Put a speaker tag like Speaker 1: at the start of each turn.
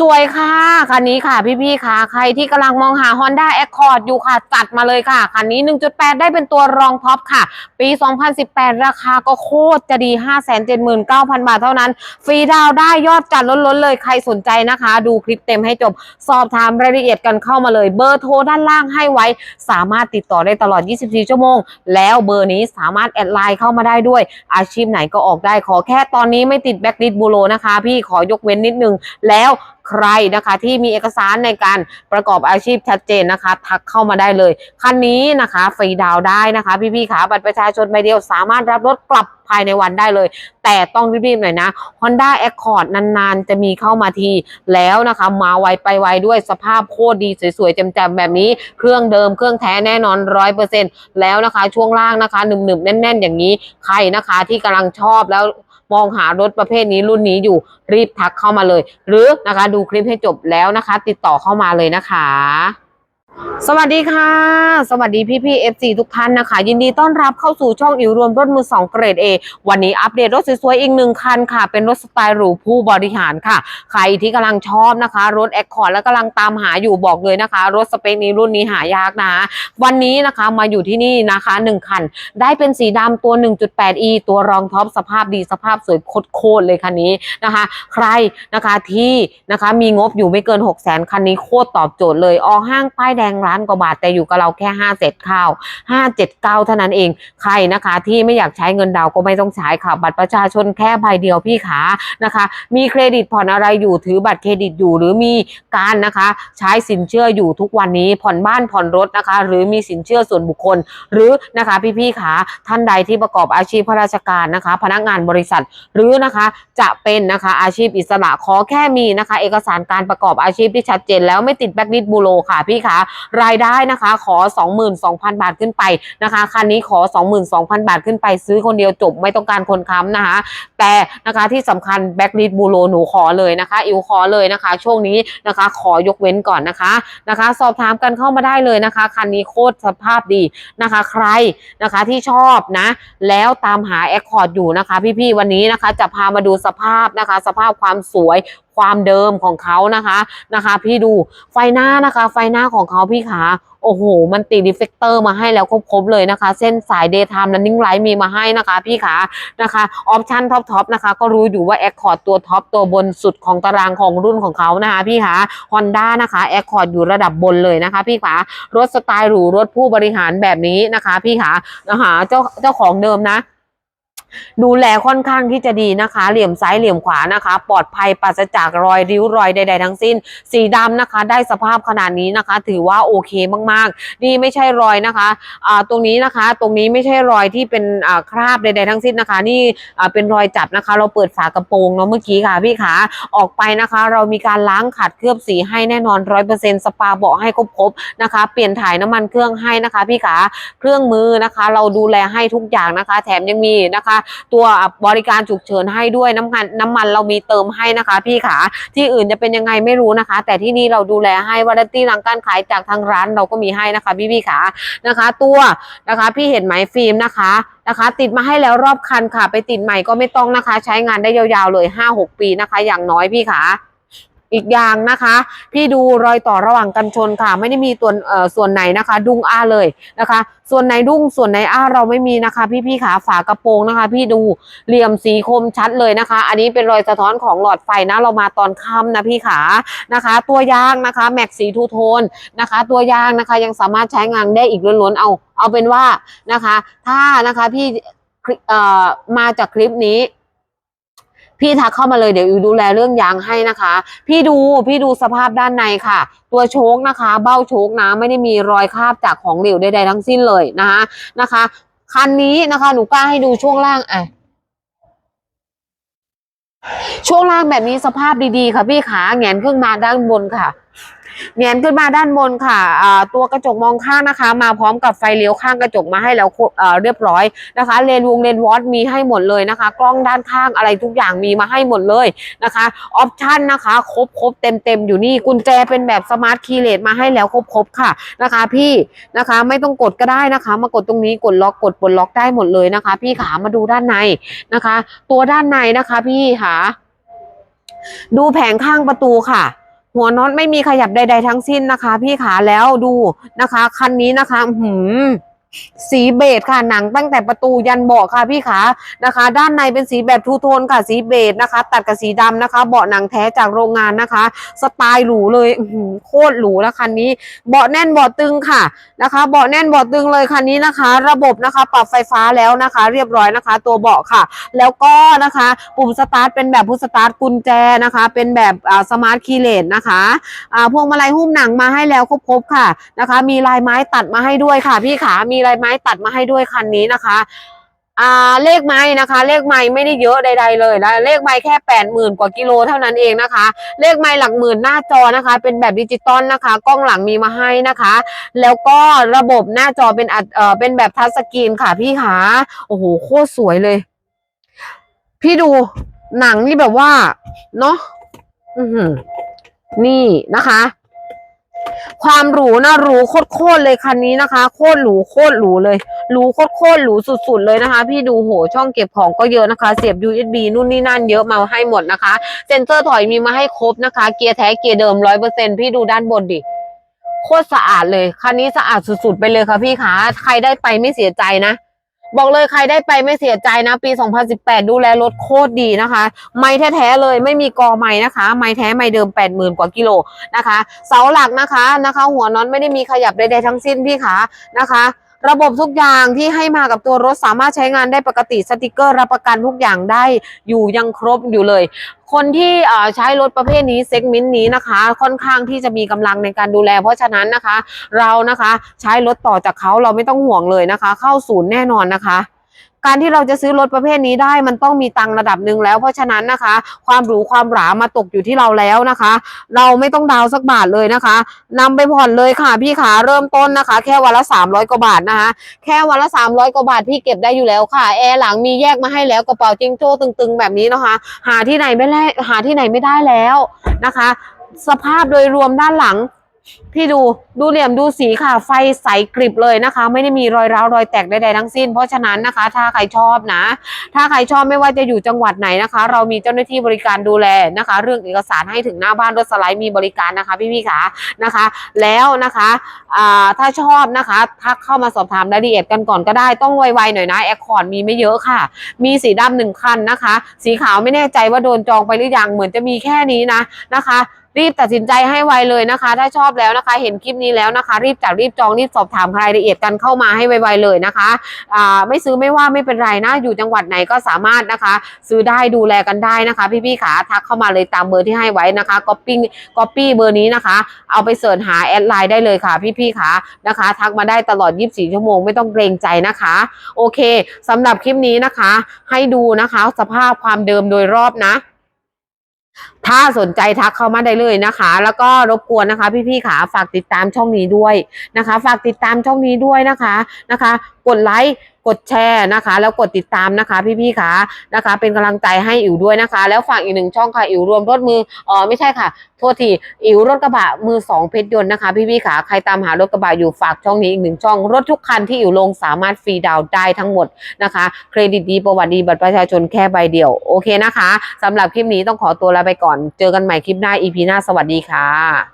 Speaker 1: สวยๆ ค่ะ คันนี้ค่ะพี่ๆ ค่ะ ใครที่กำลังมองหา Honda Accord อยู่ค่ะ จัดมาเลยค่ะ คันนี้ 1.8 ได้เป็นตัวรองท็อปค่ะ ปี 2018 ราคาก็โคตรจะดี 579,000 บาทเท่านั้น ฟรีดาวได้ยอดจัดล้นๆ เลย ใครสนใจนะคะ ดูคลิปเต็มให้จบ สอบถามรายละเอียดกันเข้ามาเลย เบอร์โทรด้านล่างให้ไว้ สามารถติดต่อได้ตลอด 24 ชั่วโมง แล้วเบอร์นี้สามารถแอดไลน์เข้ามาได้ด้วย อาชีพไหนก็ออกได้ ขอแค่ตอนนี้ไม่ติดแบ็คลิสบูโรนะคะ พี่ขอยกเว้นนิดนึง แล้ว now ใครนะคะ ที่มีเอกสารในการประกอบอาชีพชัดเจนนะคะ ทักเข้ามาได้เลยคันนี้นะคะฟรีดาวได้นะคะ พี่ๆขาบัตรประชาชนใบเดียวสามารถรับรถกลับภายในวันได้เลย แต่ต้องรีบๆหน่อยนะ Honda Accord นานๆ จะมีเข้ามาทีแล้วนะคะ มาไวไปไวด้วยสภาพโคตรดีสวยๆแจ่มๆแบบนี้ เครื่องเดิมเครื่องแท้แน่นอนร้อยเปอร์เซ็นแล้วนะคะ ช่วงล่างนะคะหนึบๆแน่น ๆ อย่างนี้ ใครนะคะที่กำลังชอบแล้วมองหารถประเภทนี้รุ่นนี้อยู่รีบทักเข้ามาเลย หรือนะคะดููคลิปให้จบแล้วนะคะ ติดต่อเข้ามาเลยนะคะ สวัสดีค่ะ สวัสดีพี่พี่ๆ FC ทุกท่านนะคะ ยินดีต้อนรับเข้าสู่ช่องอิวรวมรถมือ 2 เกรด A วันนี้อัปเดตรถสวยๆอีกหนึ่งคันค่ะ เป็นรถสไตล์หรูผู้บริหารค่ะ ใครที่กำลังชอบนะคะ รถแอคคอร์ดแล้วกำลังตามหาอยู่บอกเลยนะคะ รถสเปคนี้รุ่นนี้หายากนะวันนี้นะคะมาอยู่ที่นี่นะคะ 1 คัน ได้เป็นสีดำตัว 1.8e ตัวรองท็อปสภาพดีสภาพสวยโคตรเลยคันนี้นะคะ ใครนะคะที่นะคะมีงบอยู่ไม่เกิน 6 0 0 0 0 0คันนี้โคตรตอบโจทย์เลยออกห้างป้ายแดงร้านกว่าบาทแต่อยู่กับเราแค่5เศษข้าว5 7 9เก้าเท่านั้นเองใครนะคะ ที่ไม่อยากใช้เงินดาวก็ไม่ต้องใช้ค่ะ บัตรประชาชนแค่ใบเดียวพี่ขานะคะ มีเครดิตผ่อนอะไรอยู่ถือบัตรเครดิตอยู่หรือมีการนะคะ ใช้สินเชื่ออยู่ทุกวันนี้ผ่อนบ้านผ่อนรถนะคะ หรือมีสินเชื่อส่วนบุคคล หรือนะคะพี่ๆขาท่านใดที่ประกอบอาชีพข้าราชการนะคะ พนักงานบริษัทหรือนะคะจะเป็นนะคะอาชีพอิสระขอแค่มีนะคะ เอกสารการประกอบอาชีพที่ชัดเจนแล้วไม่ติดแบ็กลิสบูโรค่ะพี่ขารายได้นะคะขอ 22,000 บาทขึ้นไปนะคะคันนี้ขอ 22,000 บาทขึ้นไปซื้อคนเดียวจบไม่ต้องการคนค้ำนะคะ แต่นะคะที่สำคัญแบ็กลิสบูโรหนูขอเลยนะคะอิวขอเลยนะคะ ช่วงนี้นะคะ ขอยกเว้นก่อนนะคะนะคะ สอบถามกันเข้ามาได้เลยนะคะคันนี้โคตรสภาพดีนะคะ ใครนะคะที่ชอบนะ แล้วตามหาแอคคอร์ดอยู่นะคะ พี่ๆวันนี้นะคะจะพามาดูสภาพนะคะ สภาพความสวย ความเดิมของเขานะคะนะคะ พี่ดูไฟหน้านะคะ ไฟหน้าของเขาพี่ขาโอ้โห มันติดดีเฟกเตอร์มาให้แล้วครบๆเลยนะคะ เส้นสายเดย์ไทม์นันนิ่งไลท์มีมาให้นะคะพี่ขานะคะออปชั่นท็อปทอปนะคะ ก็รู้อยู่ว่าแอคคอร์ดตัวท็อปตัวบนสุดของตารางของรุ่นของเขานะคะ พี่ขาฮอนด้านะคะแอคคอร์ดอยู่ระดับบนเลยนะคะ พี่ขารถสไตล์หรูรถผู้บริหารแบบนี้นะคะ พี่ขานะคะเจ้าเจ้าของเดิมนะ ดูแลค่อนข้างที่จะดีนะคะ เหลี่ยมซ้ายเหลี่ยมขวานะคะ ปลอดภัยปราศจากรอยริ้วรอยใด ๆ ทั้งสิ้น สีดำนะคะ ได้สภาพขนาดนี้นะคะ ถือว่าโอเคมากๆ นี่ไม่ใช่รอยนะคะอ่าตรงนี้นะคะ ตรงนี้ไม่ใช่รอยที่เป็นอ่าคราบใด ๆ ทั้งสิ้นนะคะ นี่อ่าเป็นรอยจับนะคะ เราเปิดฝากระโปรงเนาะเมื่อกี้ค่ะพี่ขาออกไปนะคะ เรามีการล้างขัดเคลือบสีให้แน่นอนร้อยเปอร์เซ็นต์สปาเบาะให้ครบๆนะคะ เปลี่ยนถ่ายน้ำมันเครื่องให้นะคะ พี่ขาเครื่องมือนะคะ เราดูแลให้ทุกอย่างนะคะ แถมยังมีนะคะตัวบริการฉุกเฉินให้ด้วยน้ำมันน้ำมันเรามีเติมให้นะคะ พี่ขาที่อื่นจะเป็นยังไงไม่รู้นะคะ แต่ที่นี่เราดูแลให้วารันตี้หลังการขายจากทางร้านเราก็มีให้นะคะ พี่พี่ขานะคะ ตัวนะคะพี่เห็นไหมฟิล์มนะคะนะคะ ติดมาให้แล้วรอบคันค่ะ ไปติดใหม่ก็ไม่ต้องนะคะ ใช้งานได้ยาวๆเลย 5-6 ปีนะคะ อย่างน้อยพี่ขา อีกอย่างนะคะ พี่ดูรอยต่อระหว่างกันชนค่ะ ไม่ได้มีตัวเออส่วนไหนนะคะ ดุ้งอ้าเลยนะคะ ส่วนไหนดุ้งส่วนไหนอ้าเราไม่มีนะคะ พี่พี่ขาฝากระโปรงนะคะ พี่ดูเหลี่ยมสีคมชัดเลยนะคะ อันนี้เป็นรอยสะท้อนของหลอดไฟนะ เรามาตอนค่ำนะพี่ขานะคะ ตัวยางนะคะแม็กสีทูโทนนะคะ ตัวยางนะคะยังสามารถใช้งานได้อีกล้วนๆเอา เอาเป็นว่านะคะ ถ้านะคะพี่เออมาจากคลิปนี้ พี่ทักเข้ามาเลยเดี๋ยวอิวดูแลเรื่องยางให้นะคะ พี่ดูพี่ดูสภาพด้านในค่ะ ตัวโชคนะคะ เบ้าโชคนะไม่ได้มีรอยคราบจากของเหลวใดๆทั้งสิ้นเลยนะคะนะคะ คันนี้นะคะหนูกล้าให้ดูช่วงล่างอะช่วงล่างแบบนี้สภาพดีๆค่ะพี่ขาแงนขึ้นมาด้านบนค่ะ แหงนขึ้นมาด้านบนค่ะตัวกระจกมองข้างนะคะ มาพร้อมกับไฟเลี้ยวข้างกระจกมาให้แล้วเอ่อเรียบร้อยนะคะ เลนวงเลนวอตมีให้หมดเลยนะคะ กล้องด้านข้างอะไรทุกอย่างมีมาให้หมดเลยนะคะออปชันนะคะ ครบครบเต็มเต็มๆอยู่นี่กุญแจเป็นแบบสมาร์ทคีย์เลสมาให้แล้วครบครบๆค่ะนะคะ พี่นะคะไม่ต้องกดก็ได้นะคะ มากดตรงนี้กดล็อกกดปลดล็อกได้หมดเลยนะคะ พี่ขามาดูด้านในนะคะ ตัวด้านในนะคะ พี่ขาดูแผงข้างประตูค่ะ หัวน็อตไม่มีขยับใด ๆ ทั้งสิ้นนะคะ พี่ขาแล้วดูนะคะ คันนี้นะคะหืม สีเบจค่ะหนังตั้งแต่ประตูยันเบาะค่ะพี่ขานะคะ ด้านในเป็นสีแบบทูโทนค่ะสีเบจนะคะ ตัดกับสีดำนะคะ เบาะหนังแท้จากโรงงานนะคะ สไตล์หรูเลยโคตรหรูแล้วคันนี้ เบาะแน่นเบาะตึงค่ะนะคะ เบาะแน่นเบาะตึงเลยคันนี้นะคะ ระบบนะคะ ปรับไฟฟ้าแล้วนะคะ เรียบร้อยนะคะ ตัวเบาะค่ะ แล้วก็นะคะ ปุ่มสตาร์ทเป็นแบบพุทสตาร์ทกุญแจนะคะ เป็นแบบอ่าสมาร์ทคีย์เลสนะคะอ่าพวงมาลัยหุ้มหนังมาให้แล้วครบๆค่ะนะคะ มีลายไม้ตัดมาให้ด้วยค่ะพี่ขามีลายไม้ตัดมาให้ด้วยคันนี้นะคะอ่าเลขไม้นะคะ เลขไม้ไม่ได้เยอะใด ๆ เลยนะเลขไม้แค่แปดหมื่นกว่ากิโลเท่านั้นเองนะคะ เลขไม้หลักหมื่นหน้าจอนะคะ เป็นแบบดิจิตอลนะคะ กล้องหลังมีมาให้นะคะ แล้วก็ระบบหน้าจอเป็นเอ่อเป็นแบบทัชสกรีนค่ะพี่ขาโอ้โหโคตรสวยเลย พี่ดูหนังนี่แบบว่า เนาะอือนี่นะคะ ความหรูนะหรูโคตรๆเลยคันนี้นะคะ โคตรหรูโคตรหรูเลยหรูโคตรๆหรูสุด ๆ เลยนะคะ พี่ดูโหช่องเก็บของก็เยอะนะคะ เสียบ USB นู่นนี่นั่นเยอะมาให้หมดนะคะ เซ็นเซอร์ถอยมีมาให้ครบนะคะ เกียร์แท้เกียร์เดิมร้อยเปอร์เซ็นพี่ดูด้านบนดิโคตรสะอาดเลยคันนี้สะอาดสุดๆไปเลยค่ะพี่ขาใครได้ไปไม่เสียใจนะ บอกเลยใครได้ไปไม่เสียใจนะ ปี 2018 ดูแลรถโคตรดีนะคะ ไม่แท้ๆเลยไม่มีกอไม่นะคะ ไม่แท้ไม่เดิม 80,000 กว่ากิโลนะคะ เสาหลักนะคะนะคะ หัวนอนไม่ได้มีขยับใดๆทั้งสิ้นพี่ขานะคะ ระบบทุกอย่างที่ให้มากับตัวรถสามารถใช้งานได้ปกติสติกเกอร์รับประกันทุกอย่างได้อยู่ยังครบอยู่เลย คนที่ใช้รถประเภทนี้เซกเมนต์นี้นะคะ ค่อนข้างที่จะมีกำลังในการดูแล เพราะฉะนั้นนะคะ เรานะคะใช้รถต่อจากเขาเราไม่ต้องห่วงเลยนะคะ เข้าศูนย์แน่นอนนะคะ การที่เราจะซื้อรถประเภทนี้ได้มันต้องมีตังระดับหนึ่งแล้ว เพราะฉะนั้นนะคะ ความหรูความหรามาตกอยู่ที่เราแล้วนะคะ เราไม่ต้องดาวสักบาทเลยนะคะนำไปผ่อนเลยค่ะพี่ขาเริ่มต้นนะคะ แค่วันละ 300 กว่าบาทนะคะ แค่วันละ 300 กว่าบาทพี่เก็บได้อยู่แล้วค่ะแอร์หลังมีแยกมาให้แล้วกระเป๋าจิงโจ้ตึง ๆ แบบนี้นะคะ หาที่ไหนไม่ได้หาที่ไหนไม่ได้แล้วนะคะ สภาพโดยรวมด้านหลัง พี่ดูดูเหลี่ยมดูสีค่ะ ไฟใสกริบเลยนะคะ ไม่ได้มีรอยร้าวรอยแตกใดๆทั้งสิ้น เพราะฉะนั้นนะคะ ถ้าใครชอบนะ ถ้าใครชอบไม่ว่าจะอยู่จังหวัดไหนนะคะ เรามีเจ้าหน้าที่บริการดูแลนะคะ เรื่องเอกสารให้ถึงหน้าบ้านรถสไลด์มีบริการนะคะ พี่ๆค่ะนะคะ แล้วนะคะถ้าชอบนะคะทักเข้ามาสอบถามรายละเอียดกันก่อนก็ได้ต้องไวๆหน่อยนะแอคคอร์ดมีไม่เยอะค่ะ มีสีดำหนึ่งคันนะคะ สีขาวไม่แน่ใจว่าโดนจองไปหรือยังเหมือนจะมีแค่นี้นะนะคะ รีบตัดสินใจให้ไวเลยนะคะ ถ้าชอบแล้วนะคะ เห็นคลิปนี้แล้วนะคะ รีบจัดรีบจองรีบสอบถามรายละเอียดกันเข้ามาให้ไวๆเลยนะคะอ่าไม่ซื้อไม่ว่าไม่เป็นไรนะอยู่จังหวัดไหนก็สามารถนะคะ ซื้อได้ดูแลกันได้นะคะ พี่ๆขาทักเข้ามาเลยตามเบอร์ที่ให้ไว้นะคะก๊อปปี้งก๊อปปี้เบอร์นี้นะคะ เอาไปเสิร์ชหาแอดไลน์ได้เลยค่ะ พี่ๆขานะคะ ทักมาได้ตลอด 24 ชั่วโมงไม่ต้องเกรงใจนะคะ โอเคสำหรับคลิปนี้นะคะ ให้ดูนะคะ สภาพความเดิมโดยรอบนะ ถ้าสนใจทักเข้ามาได้เลยนะคะ แล้วก็รบกวนนะคะ พี่ๆขาฝากติดตามช่องนี้ด้วยนะคะ ฝากติดตามช่องนี้ด้วยนะคะนะคะ กดไลค์ กดแชร์นะคะ แล้วกดติดตามนะคะพี่ๆขานะคะ เป็นกำลังใจให้อิ๋วด้วยนะคะ แล้วฝากอีกหนึ่งช่องค่ะอิ๋วรวมรถมือเออไม่ใช่ค่ะโทษทีอิ๋วรถกระบะมือสองเพชรยนต์นะคะพี่ๆขาใครตามหารถกระบะอยู่ฝากช่องนี้อีกหนึ่งช่อง รถทุกคันที่อิ๋วลงสามารถฟรีดาวน์ได้ทั้งหมดนะคะ เครดิตดีประวัติดีบัตรประชาชนแค่ใบเดียวโอเคนะคะสำหรับคลิปนี้ต้องขอตัวลาไปก่อน เจอกันใหม่คลิปหน้า EP หน้าสวัสดีค่ะ